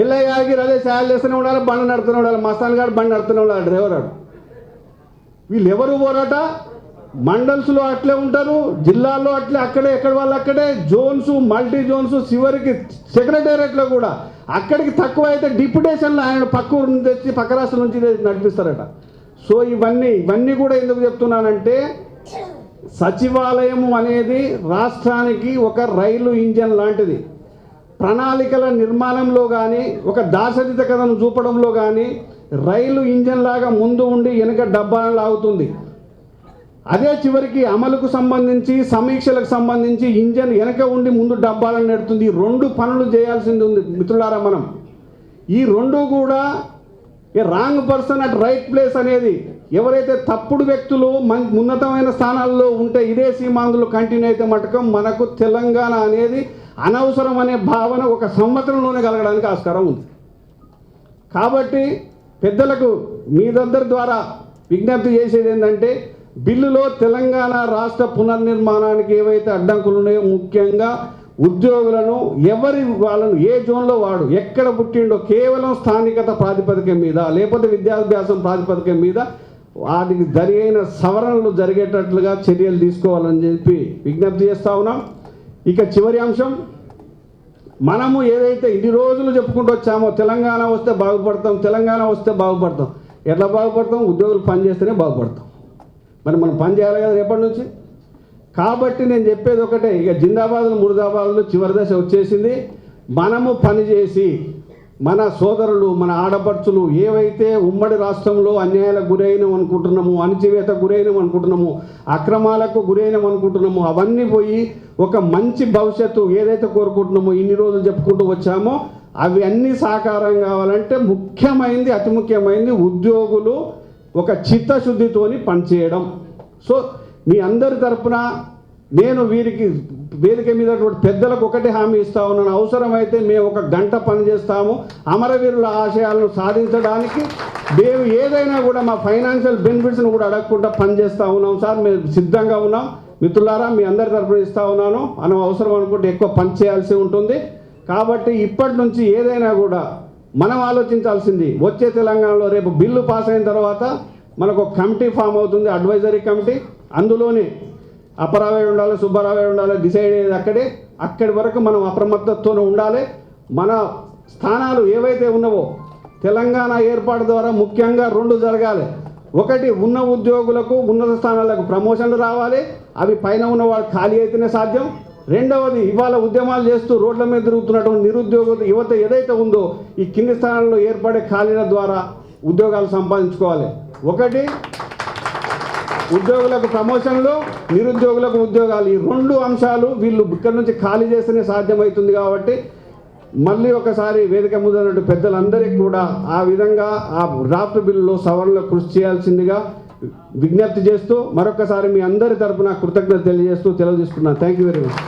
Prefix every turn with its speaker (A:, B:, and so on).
A: ఇళ్ళ గారికి అదే సాయాలు చేస్తూనే ఉండాలి బండి నడుతూనే ఉండాలి మస్తాన్ గారు బండి నడుతూనే ఉండాలి డ్రైవర్ ఆడు. వీళ్ళు ఎవరు పోరాట? మండల్స్లో అట్లే ఉంటారు జిల్లాల్లో అట్లే అక్కడే ఎక్కడ వాళ్ళు అక్కడే జోన్స్ మల్టీ జోన్స్ చివరికి సెక్రటేరియట్లో కూడా. అక్కడికి తక్కువ అయితే డిప్యుటేషన్లో ఆయన పక్క ఊరు నుంచి తెచ్చి పక్క రాష్ట్రం నుంచి నడిపిస్తారట. సో ఇవన్నీ ఇవన్నీ కూడా ఎందుకు చెప్తున్నానంటే సచివాలయం అనేది రాష్ట్రానికి ఒక రైలు ఇంజన్ లాంటిది. ప్రణాళికల నిర్మాణంలో కానీ ఒక దాసరితకథను చూపడంలో కానీ రైలు ఇంజన్ లాగా ముందు ఉండి వెనుక డబ్బా లాగుతుంది. అదే చివరికి అమలుకు సంబంధించి సమీక్షలకు సంబంధించి ఇంజన్ వెనక ఉండి ముందు డబ్బాలను నెడుతుంది. ఈ రెండు పనులు చేయాల్సింది ఉంది మిత్రులారా మనం. ఈ రెండు కూడా a wrong person at right place అనేది ఎవరైతే తప్పుడు వ్యక్తులు మన్ ఉన్నతమైన స్థానాల్లో ఉంటే ఇదే సీమాంధ్రులు కంటిన్యూ అయితే మటుకం మనకు తెలంగాణ అనేది అనవసరం అనే భావన ఒక సంవత్సరంలోనే కలగడానికి ఆస్కారం ఉంది. కాబట్టి పెద్దలకు మీదందరి ద్వారా విజ్ఞప్తి చేసేది ఏంటంటే బిల్లులో తెలంగాణ రాష్ట్ర పునర్నిర్మాణానికి ఏవైతే అడ్డంకులు ఉన్నాయో ముఖ్యంగా ఉద్యోగులను ఎవరి వాళ్ళను ఏ జోన్లో వాడు ఎక్కడ పుట్టిండో కేవలం స్థానికత ప్రాతిపదిక మీద లేకపోతే విద్యాభ్యాసం ప్రాతిపదిక మీద వాటికి జరిగిన సవరణలు జరిగేటట్లుగా చర్యలు తీసుకోవాలని చెప్పి విజ్ఞప్తి చేస్తా ఉన్నాం. ఇక చివరి అంశం మనము ఏదైతే ఇన్ని రోజులు చెప్పుకుంటూ వచ్చామో తెలంగాణ వస్తే బాగుపడతాం తెలంగాణ వస్తే బాగుపడతాం. ఎట్లా బాగుపడతాం? ఉద్యోగులు పనిచేస్తేనే బాగుపడతాం. మరి మనం పని చేయాలి కదా రేపటి నుంచి? కాబట్టి నేను చెప్పేది ఒకటే ఇక జిందాబాద్లో మురదాబాద్లో చివరి దశ వచ్చేసింది. మనము పని చేసి మన సోదరులు మన ఆడపడుచులు ఏవైతే ఉమ్మడి రాష్ట్రంలో అన్యాయాలకు గురైనాం అనుకుంటున్నాము అణచివేత గురైనాం అనుకుంటున్నాము అక్రమాలకు గురైనాం అనుకుంటున్నాము అవన్నీ పోయి ఒక మంచి భవిష్యత్తు ఏదైతే కోరుకుంటున్నామో ఇన్ని రోజులు చెప్పుకుంటూ వచ్చామో అవి అన్నీ సాకారం కావాలంటే ముఖ్యమైనది అతి ముఖ్యమైనది ఉద్యోగులు ఒక చిత్తశుద్ధితోని పనిచేయడం. సో మీ అందరి తరపున నేను వీరికి వేదిక మీద పెద్దలకు ఒకటే హామీ ఇస్తా ఉన్నాను. అవసరమైతే మేము ఒక గంట పని చేస్తాము. అమరవీరుల ఆశయాలను సాధించడానికి మేము ఏదైనా కూడా మా ఫైనాన్షియల్ బెనిఫిట్స్ను కూడా అడగకుండా పనిచేస్తూ ఉన్నాం సార్. మేము సిద్ధంగా ఉన్నాం. మిత్రులారా మీ అందరి తరపున ఇస్తా ఉన్నాను. మనం అవసరం అనుకుంటే ఎక్కువ పని చేయాల్సి ఉంటుంది. కాబట్టి ఇప్పటి నుంచి ఏదైనా కూడా మనం ఆలోచించాల్సింది వచ్చే తెలంగాణలో రేపు బిల్లు పాస్ అయిన తర్వాత మనకు ఒక కమిటీ ఫామ్ అవుతుంది అడ్వైజరీ కమిటీ. అందులోనే అపరావే ఉండాలి సుబ్బారావే ఉండాలి డిసైడ్ అయ్యేది అక్కడే. అక్కడి వరకు మనం అప్రమత్తతోనే ఉండాలి. మన స్థానాలు ఏవైతే ఉన్నావో తెలంగాణ ఏర్పాటు ద్వారా ముఖ్యంగా రెండు జరగాలి. ఒకటి ఉన్న ఉద్యోగులకు ఉన్నత స్థానాలకు ప్రమోషన్లు రావాలి. అవి పైన ఉన్నవాడు ఖాళీ అయితేనే సాధ్యం. రెండవది ఇవాళ ఉద్యమాలు చేస్తూ రోడ్ల మీద తిరుగుతున్నటువంటి నిరుద్యోగ యువత ఏదైతే ఉందో ఈ కింది స్థానాల్లో ఏర్పడే ఖాళీల ద్వారా ఉద్యోగాలు సంపాదించుకోవాలి. ఒకటి ఉద్యోగులకు ప్రమోషన్లు నిరుద్యోగులకు ఉద్యోగాలు. ఈ రెండు అంశాలు వీళ్ళు ఇక్కడ నుంచి ఖాళీ చేస్తేనే సాధ్యమవుతుంది కాబట్టి మళ్ళీ ఒకసారి వేదిక ముందున్నట్టు పెద్దలందరికీ కూడా ఆ విధంగా ఆ డ్రాఫ్ట్ బిల్లులో సవరణలో కృషి చేయాల్సిందిగా విజ్ఞప్తి చేస్తూ మరొకసారి మీ అందరి తరఫున కృతజ్ఞత తెలియజేస్తూ తెలియజేసుకున్నాను థ్యాంక్ యూ వెరీ మచ్